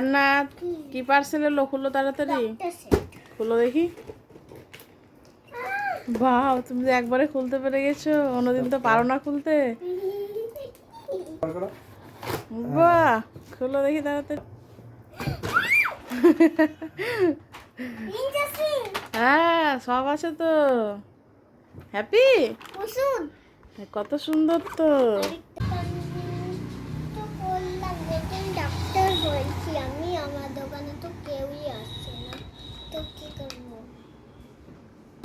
জান্নাত কি পার্সেল এলো খুলো তাড়াতাড়ি। খুলো দেখি। বাহ তুমি যে একবারে খুলতে পেরে গেছো। অন্যদিন তো পারো না খুলতে। বাহ খুলো দেখি তাড়াতাড়ি। হ্যাঁ সব আছে তো। হ্যাপি কত সুন্দর তো।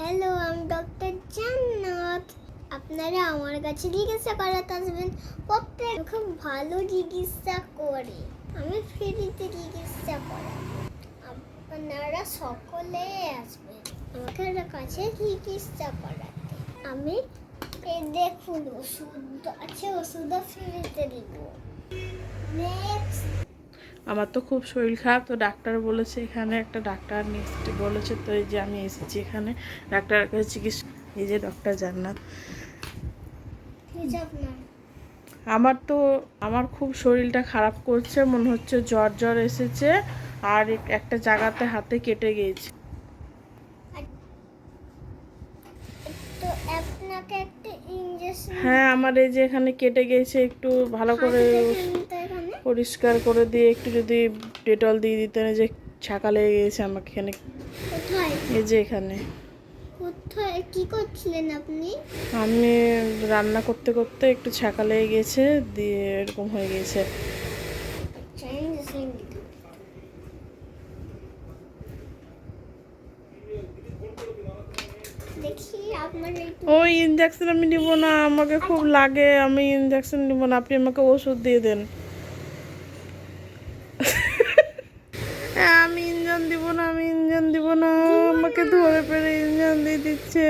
হ্যালো আমি ডক্টর জান্নাত আপনারা আমার কাছে চিকিৎসা করাতে আসবেন, প্রত্যেক খুব ভালো চিকিৎসা করে। আমি ফ্রিতে চিকিৎসা করাবো আপনারা সকলে আসবেন আমার কাছে চিকিৎসা করাতে। আমি দেখুন ওষুধ আছে, ওষুধও ফ্রিতে দিব। নেক্সট আমার তো খুব শরীর খারাপ তো ডাক্তার বলেছে এখানে একটা ডাক্তার নিয়ে বলেছে তো এই যে আমি এসেছি এখানে। ডাক্তারের কাছে চিকিৎসা এই যে ডক্টর জান্নাত। আমার তো আমার খুব শরীরটা খারাপ করছে মনে হচ্ছে জ্বর জ্বর এসেছে আর একটা জায়গাতে হাতে কেটে গিয়েছে। হ্যাঁ আমার এই যে এখানে কেটে গিয়েছে একটু ভালো করে পরিষ্কার করে দিয়ে একটু যদি ডেটল দিয়ে দিতেন যে ছাকা লেগে গিয়েছে আমাকে এখানে এই যে এখানে। কোথায়? কি করছিলেন আপনি? আমি রান্না করতে করতে একটু ছাকা লেগে গেছে দিয়ে এরকম হয়ে গেছে ওই ইঞ্জেকশন আমি নিব না আমাকে খুব লাগে আমি ইঞ্জেকশন নিব না আপনি আমাকে ওষুধ দিয়ে দেন। আমি ইঞ্জেকশন দিব না আমি ইঞ্জেকশন দিব না। আমাকে ধরে পেরে ইঞ্জেকশন দিয়ে দিচ্ছে।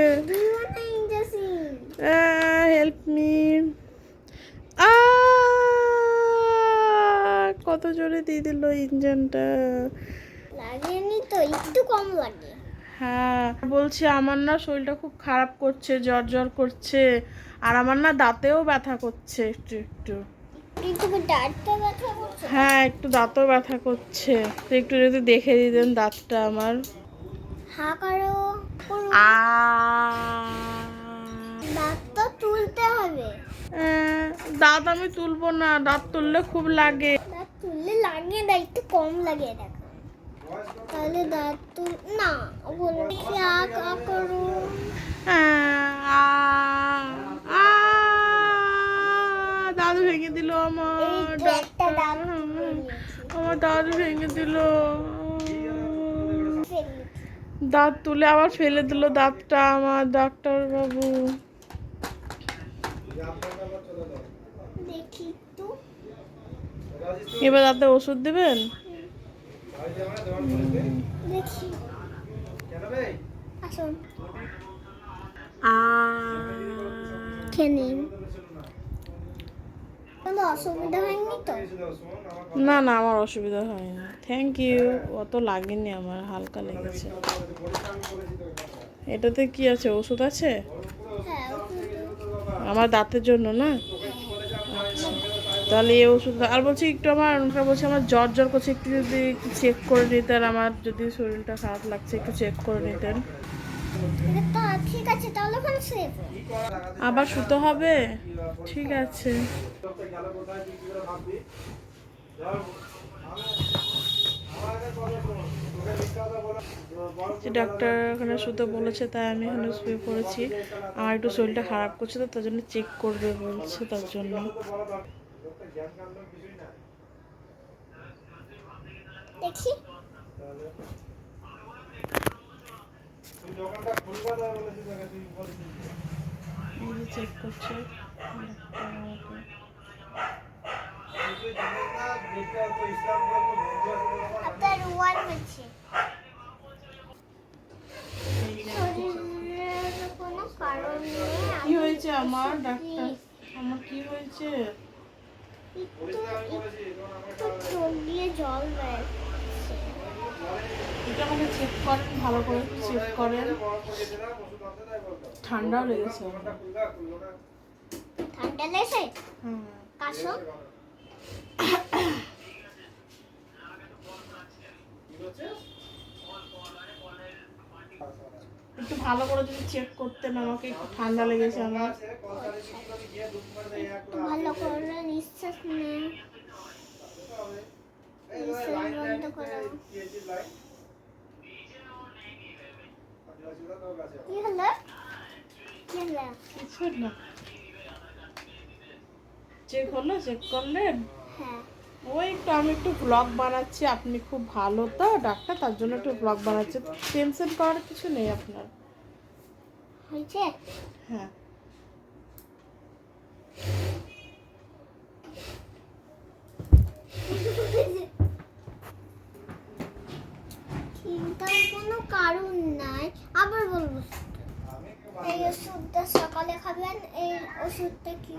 হেল্প মি কত জোরে দিয়ে দিল ইঞ্জনটা। লাগেনি তো একটু কম লাগে। হ্যাঁ বলছি আমার না শরীরটা খুব খারাপ করছে জ্বর জ্বর করছে। আর আমার না দাঁতেও ব্যথা করছে একটু একটু। হ্যাঁ একটু দাঁতও ব্যথা করছে। একটু যদি দেখে দিতেন দাঁতটা আমার। হা করো আ। দাঁত তুলতে হবে। দাঁত আমি তুলবো না দাঁত তুললে খুব লাগে। দাঁত তুললে লাগে না একটু কম লাগে তাহলে দাঁত তুল না বলো। কি আ করো। আ। দাদু ভেঙে দিল আমার। আমার দাদু ভেঙে দিল। দাঁত তুলে আবার ফেলে দিল দাঁতটা আমার ডাক্তার বাবু। এবার দাঁতে ওষুধ দেবেন? আসুন। খেয়ে নিন। কোনো অসুবিধা হয়নি তো? না না আমার অসুবিধা হয়নি। থ্যাংক ইউ অত লাগেনি আমার হালকা লেগেছে। এটাতে কি আছে ওষুধ আছে? হ্যাঁ আমার দাঁতের জন্য না? আচ্ছা। তাহলে এই ওষুধ আর বলছি একটু আমার ওটা বলছি আমার জ্বর জ্বর করছে একটু যদি চেক করে নিতেন আমার যদি শরীরটা খারাপ লাগছে একটু চেক করে নিতেন। ঠিক আছে তাহলে ওখানে শুয়ে আবার শুতে হবে? ঠিক আছে। যে ডাক্তার ওখানে শুতে বলেছে তাই আমি এখানে শুয়ে পড়েছি। আমার একটু শরীরটা খারাপ করছে তো তার জন্য চেক করবে বলছে তার জন্য। দেখি এই যে চেক করছে ডাক্তার আমাকে। আপনার ওয়ান হচ্ছে এই যে শরীরের কোনো কারণ নেই কি হয়েছে আমার ডাক্তার? আমার কি হয়েছে? জল দেয়। এটা চেক করেন ভালো করে চেক করেন। ঠান্ডাও লেগেছে ঠান্ডা লেগেছে? হুম। কাশো? একটু ভালো করে যদি চেক করতেন আমাকে একটু ঠান্ডা লেগেছে আমার। ভালো করে নিঃশ্বাস নে নিঃশ্বাস বন্ধ করো কি হলো কি হলো কিছু না চেক হলো চেক করলেন হ্যাঁ। ওই একটু আমি একটু ব্লগ বানাচ্ছি আপনি খুব ভালো তো ডাক্তার তার জন্য একটু ব্লগ বানাচ্ছি। টেনশন করার কিছু নেই আপনার? হয়েছে? হ্যাঁ চিন্তার কোনো কারণ নাই আবার বলব। এই ওষুধটা সকালে খাবেন এই ওষুধটা কি?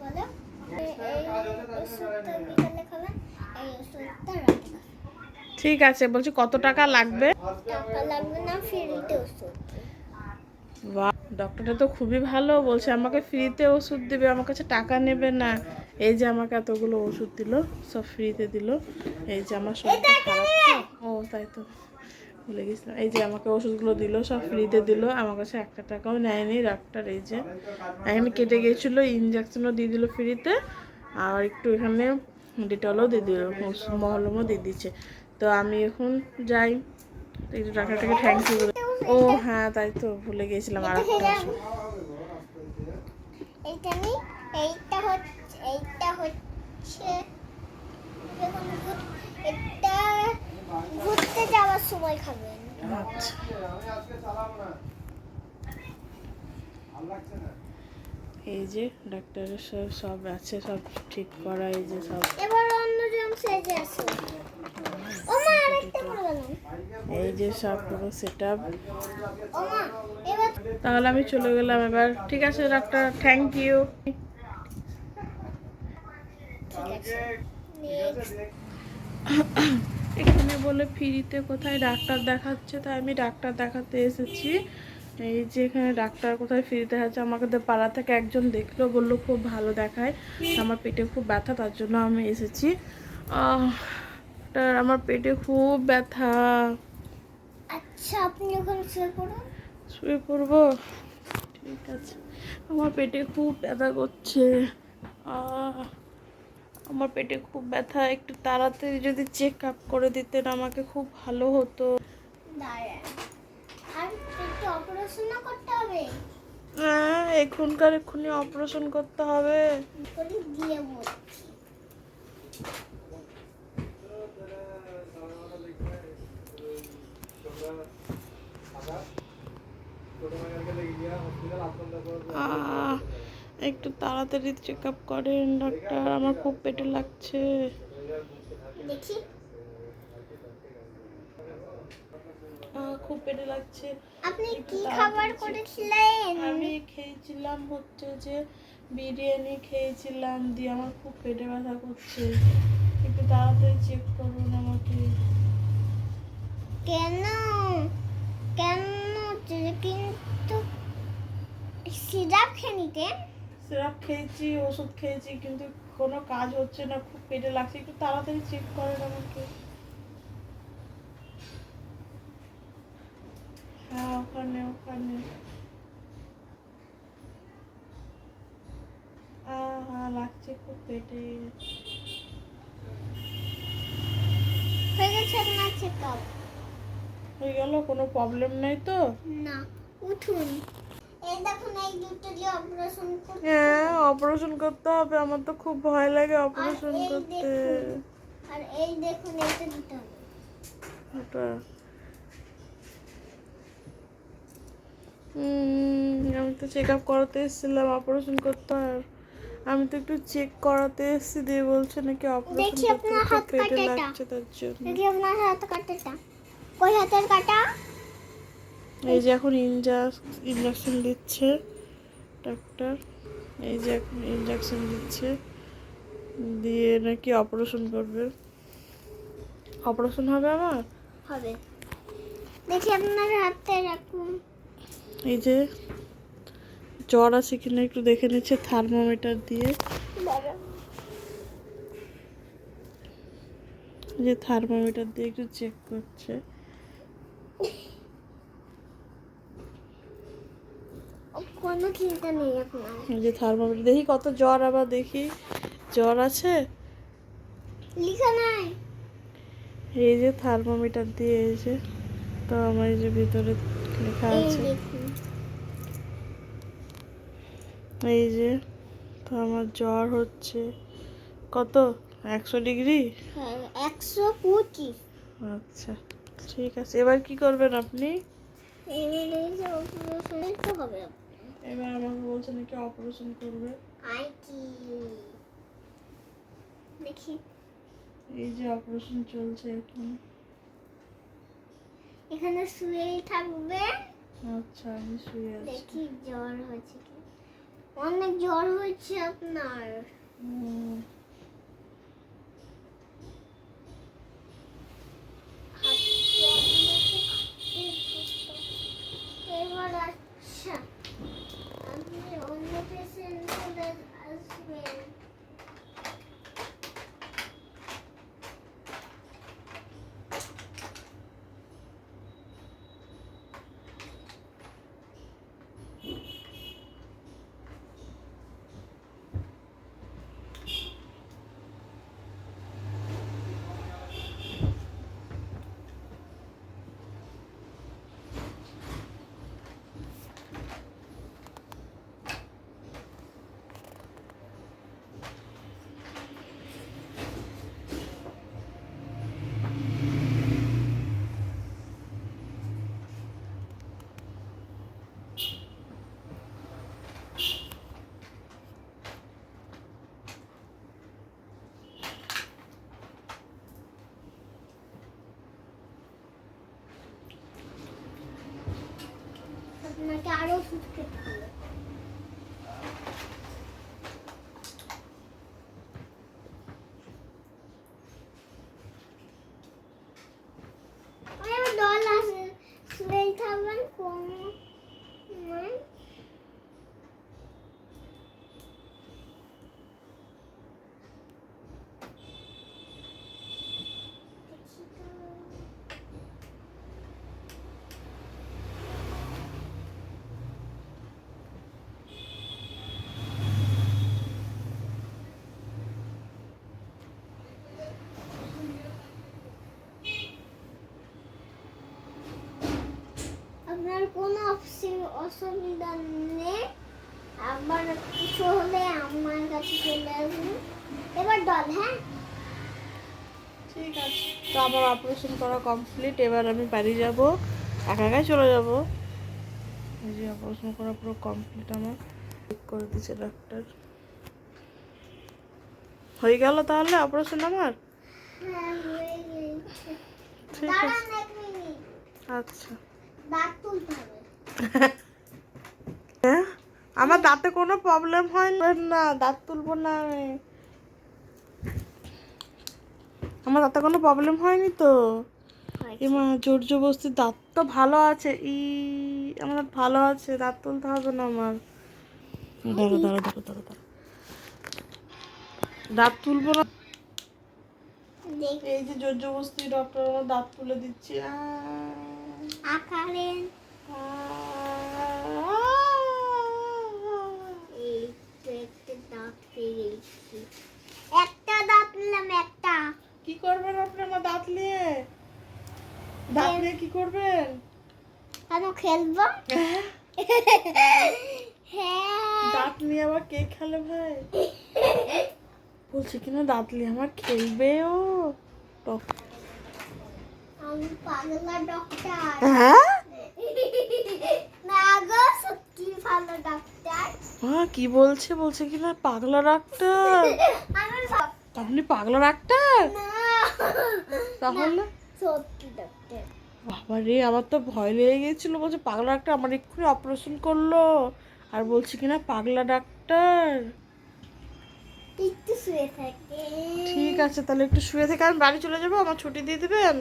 বলো। এই- এই ওষুধটা বিকালে খাবেন এই ওষুধটা রাতে ঠিক আছে বলছি কত টাকা লাগবে? টাকা লাগবে না ফ্রিতে ওষুধ। বাহ ডক্টরটা তো খুবই ভালো বলছে আমাকে ফ্রিতে ওষুধ দেবে আমার কাছে টাকা নেবে না। এই যে আমাকে এতগুলো ওষুধ দিল সব ফ্রিতে দিল। এই যে আমার শরীরটা খারাপ। ও তাই তো। ভুলে গেছিলাম। এই যে আমাকে ওষুধগুলো দিল সব ফ্রিতে দিল। আমার কাছে একটা টাকাও নেয়নি ডাক্তার এই যে। এখানে কেটে গিয়েছিল ইঞ্জেকশনও দিয়ে দিল ফ্রিতে। আর একটু এখানে ডিটলও দিয়ে দিল মহলমও দিয়ে দিচ্ছে তো আমি এখন যাই। একটু ডাক্তারটাকে থ্যাংক ইউ ও হ্যাঁ তাই তো ভুলে গেছিলাম আর একটা ওষুধ। এইটা হচ্ছে এইটা হচ্ছে এটা ঘুরতে যাওয়ার সময় খাবেন। আচ্ছা এই যে ডাক্তারের সব সব আছে সব ঠিক করা এই যে সব। এবার অন্যজন সেজে আসো ও মা আরেকটা করে এই যে সব পুরো সেট আপ ও মা এবার তাহলে আমি চলে গেলাম এবার। ঠিক আছে ডাক্তার থ্যাংক ইউ ঠিক আছে। এখানে বলে ফ্রিতে কোথায় ডাক্তার দেখাচ্ছে তাই আমি ডাক্তার দেখাতে এসেছি। এই যে এখানে ডাক্তার কোথায় ফ্রি দেখাচ্ছে আমাকে তো পাড়া থেকে একজন দেখল বলল খুব ভালো দেখায়। আমার পেটে খুব ব্যথা তার জন্য আমি এসেছি। আমার পেটে খুব ব্যথা। আচ্ছা আপনি ওখানে শুয়ে পড়ুন। শুয়ে পড়ব? ঠিক আছে। আমার পেটে খুব ব্যথা করছে। আহ, আমার পেটে খুব ব্যথা একটু তাড়াতাড়ি যদি চেক আপ করে দিতেন আমাকে খুব ভালো হতো। হ্যাঁ এখনকার এক্ষুনি অপারেশন করতে হবে। আহ, একটু তাড়াতাড়ি চেক আপ করেন ডাক্তার আমার খুব পেটে লাগছে। দেখি। খুব পেটে লাগছে। আপনি কি খাবার করেছিলেন? আমি খেয়েছিলাম হচ্ছে যে বিরিয়ানি খেয়েছিলাম দিয়ে আমার খুব পেটে ব্যথা করছে। একটু তাড়াতাড়ি চেক করুন আমাকে। কেন? কেন? কিন্তু সিরাপ খেয়ে নিতেন? সিরাপ খেয়েছি ওষুধ খেয়েছি কিন্তু কোনো কাজ হচ্ছে না খুব পেটে লাগছে একটু তাড়াতাড়ি চেক করেন আমাকে হ্যাঁ ওখানে ওখানে। আহ, হ্যাঁ লাগছে খুব পেটে। হয়ে হয়ে গেল কোনো প্রবলেম নেই তো? না উঠুন। হ্যাঁ অপারেশন করতে হবে আমার তো খুব ভয় লাগে অপারেশন করতে। আর এই দেখুন এইটা দিতে ওটা। আমি তো চেক আপ করাতে এসেছিলাম অপারেশন করতে আর আমি তো একটু চেক করাতে এসেছি দিয়ে বলছে নাকি অপারেশন করতে পেটে লাগছে তার জন্য। দেখি আপনার হাত কাটাটা। কই হাতের কাটা? এই যে এখন ইঞ্জেকশন দিচ্ছে ডাক্তার এই যে এখন ইঞ্জেকশন দিচ্ছে। দিয়ে নাকি অপারেশন করবে। অপারেশন হবে আমার হবে। দেখি আপনার হাতে রাখুন এই যে জ্বর আছে কিনা একটু দেখে নিচ্ছে থার্মোমিটার দিয়ে। যে থার্মোমিটার দিয়ে একটু চেক করছে। কোনো চিন্তা নেই আপনার এই যে থার্মোমিটার দেখি কত জ্বর আবার দেখি। জ্বর আছে? লিখা নাই। এই যে থার্মোমিটার দিয়ে এই যে তো আমার এই যে ভিতরে লেখা আছে। এই যে তো আমার জ্বর হচ্ছে। কত? একশো ডিগ্রি? হ্যাঁ একশো পঁচিশ। আচ্ছা ঠিক আছে। এবার কি করবেন আপনি? এবারে অপারেশন হবে। এবার আমাকে বলছেন নাকি অপারেশন করবে। আইটি দেখি। এই যে অপারেশন চলছে এখন। এখানে শুয়েই থাকবে? আচ্ছা আমি শুয়ে আছি। দেখি জ্বর হয়েছে কি? অনেক জ্বর হয়েছে আপনার। এবার আচ্ছা আপনি অন্য পেশেন্টদের আসবেন আপনাকে আরও ওষুধ খেতে হবে আমার ডল আছে শুয়ে থাকবেন কোন নয় দেখি তো। আপনার কোনো অসু- অসুবিধা নেই। আবার কিছু হলে আমার কাছে চলে আসবেন এবার ডল হ্যাঁ? ঠিক আছে। তো আমার অপারেশন করা কমপ্লিট এবার আমি বাড়ি যাব। একা একাই চলে যাব। এই যে অপারেশন করা পুরো কমপ্লিট আমার। ঠিক করে দিয়েছে ডাক্তার হয়ে গেল তাহলে অপারেশন আমার? হ্যাঁ ঠিক আছে। আচ্ছা। হ্যাঁ? আমার দাঁতে কোনো প্রবলেম হয় না দাঁত তুলবো না আমি। আমার দাঁতে কোনো প্রবলেম হয়নি তো? এমা জোর জবস্তি দাঁত তো ভালো আছে। ই আমার দাঁত ভালো আছে দাঁত তুলতে হবে না আমার। দাঁড়ো দাঁড়ো দাঁড়ো দাঁড়ো দাঁড়ো দাঁত তুলবো না। এই যে জোর জবস্তি ডক্টর আমার দাঁত তুলে দিচ্ছে। আহ, এই একটা দাঁত নিলাম একটা। কি করবেন আপনি আমার দাঁত নিয়ে? দাঁত নিয়ে কি করবেন? কেন খেলব? হ্যাঁ। দাঁত নিয়ে আবার কে খেলে ভাই? বলছে কিনা দাঁত নিয়ে আমার খেলবে ও? ডক্টর হ্যাঁ? না হ্যাঁ কি বলছে? বলছে কিনা পাগলা ডাক্তার আপনি পাগলা ডাক্তার না। তাহলে? বাবা রে আমার তো ভয় লেগে গেছিল বলছে পাগলা ডাক্তার আমার এক্ষুনি অপারেশন করল। আর বলছে কিনা পাগলা ডাক্তার ঠিক আছে তাহলে একটু শুয়ে থেকে আমি বাড়ি চলে যাব? আমার ছুটি দিয়ে দেবেন?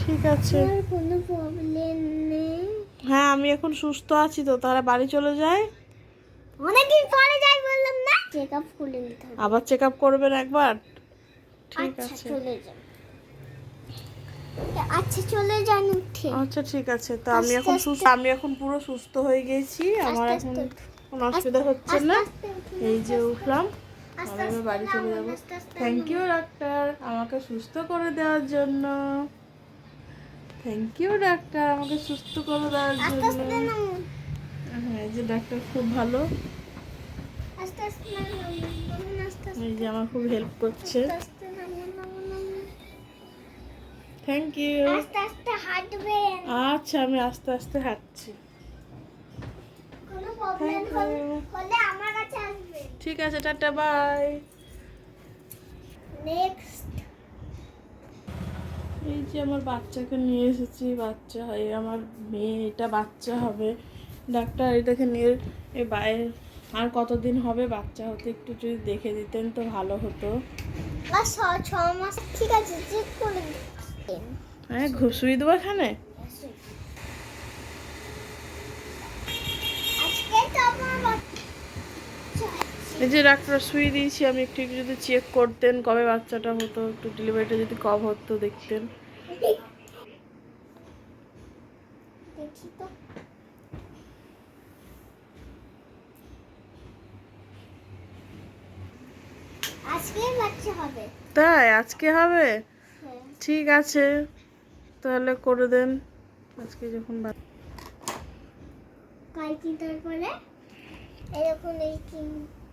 ঠিক আছে। কোনো প্রবলেম নেই। হ্যাঁ আমি এখন সুস্থ আছি তো তাহলে বাড়ি চলে যাই? অনেকদিন পরে যাই বললাম না করে নিতে হবে। আবার চেক আপ করবেন একবার? ঠিক আচ্ছা আছে। চলে যান আচ্ছা চলে যান উঠে। আচ্ছা ঠিক আছে। তো আমি এখন সুস্থ আমি এখন পুরো সুস্থ হয়ে গেছি। আমার এখন কোনো অসুবিধা হচ্ছে না। এই যে উঠলাম। আমি এবার আস্তে বাড়ি চলে যাব। Thank you doctor. আমাকে সুস্থ করে দেওয়ার জন্য। Thank you doctor. আমাকে সুস্থ করে দেওয়ার জন্য। হ্যাঁ এই যে ডাক্তার খুব ভালো। এই যে আমার খুব হেল্প করছে। থ্যাংক ইউ আচ্ছা আমি আস্তে আস্তে হাঁটছি। কোনো প্রবলেম Thank you. হলে আমার কাছে আসবেন ঠিক আছে টাটা বাই। নেক্সট এই যে আমার বাচ্চাকে নিয়ে এসেছি বাচ্চা হয় আমার মেয়ে এটা বাচ্চা হবে। ডাক্তার এটাকে নিয়ে এ বাইরে আর কতদিন হবে বাচ্চা হতে একটু যদি দেখে দিতেন তো ভালো হতো। ছ মাস ঠিক আছে চেক করে হ্যাঁ ঘুষুই দেবো এখানে? আজকে তো আমার। এই যে ডাক্তার শুয়ে দিয়েছি আমি একটু একটু যদি চেক করতেন কবে বাচ্চাটা হতো একটু ডেলিভারিটা যদি কম হতো দেখতেন। আজকে হবে? তাই আজকে হবে? হ্যাঁ। ঠিক আছে তাহলে করে দেন। আজকে যখন কালকে তারপরে? এরকম এই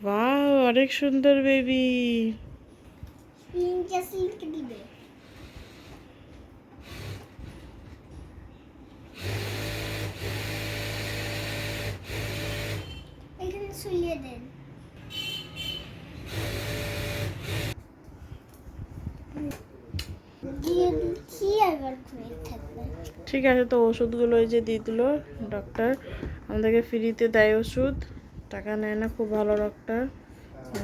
ওয়াও অনেক সুন্দর বেবি তিনটা সিল্ক দিবে। এখানে দেন। ঠিক আছে তো ওষুধগুলো এই যে দিয়ে দিল ডক্টর আমাদেরকে ফ্রিতে দেয় ওষুধ। টাকা নেয় না খুব ভালো ডক্টর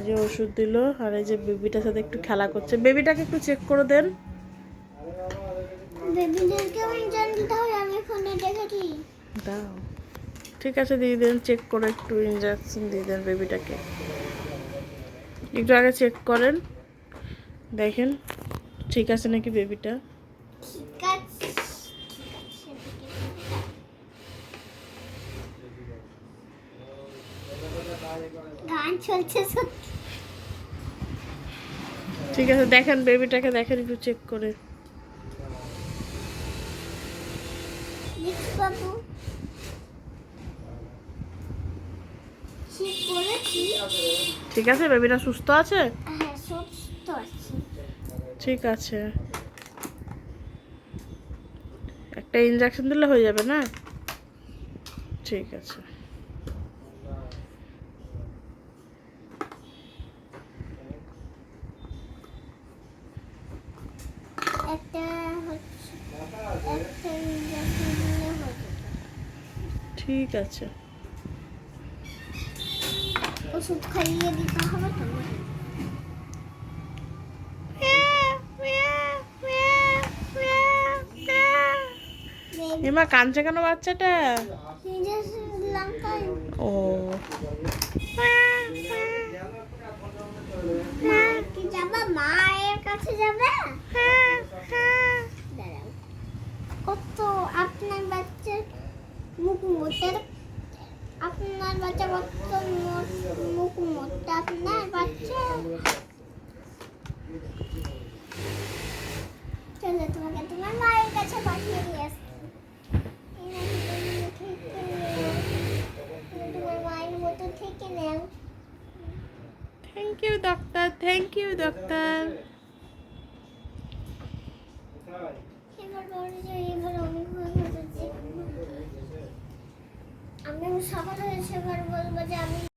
যে ওষুধ দিল আর এই যে বেবিটার সাথে একটু খেলা করছে। বেবিটাকে একটু চেক করে দেন। দাও ঠিক আছে দিয়ে দেন চেক করে একটু ইঞ্জেকশন দিয়ে দেন বেবিটাকে। একটু আগে চেক করেন। দেখেন ঠিক আছে নাকি বেবিটা ঠিক আছে ঠিক আছে গান চলছে সত্যি ঠিক আছে দেখেন বেবিটাকে দেখেন একটু চেক করে। বাবু ঠিক আছে বেবিটা সুস্থ আছে? হ্যাঁ সুস্থ আছি। ঠিক আছে। একটা ইঞ্জেকশন দিলে হয়ে যাবে না? ঠিক আছে একটা হচ্ছে একটা ইঞ্জেকশন দিলে হয়ে যাবে ঠিক আছে। ওষুধ খাইয়ে দিতে হবে তো এমা কাঁদছে কেন বাচ্চাটা? ও। মা কি যাবে? মায়ের কাছে যাবে? দাঁড়াও কত? আপনার বাচ্চার মুখ মোটের আপনার বাচ্চা কত মুখ মোটা? আপনার বাচ্চা? চলো, তোমাকে তোমার মায়ের কাছে পাঠিয়ে দিয়ে। তুমি তোমার মায়ের মতো থেকে নেও। Thank you doctor thank you doctor এবার বড় যে এবার অনেক হয়ে গেছে আমি সকাল হয়েছে এবার বলব যে আমি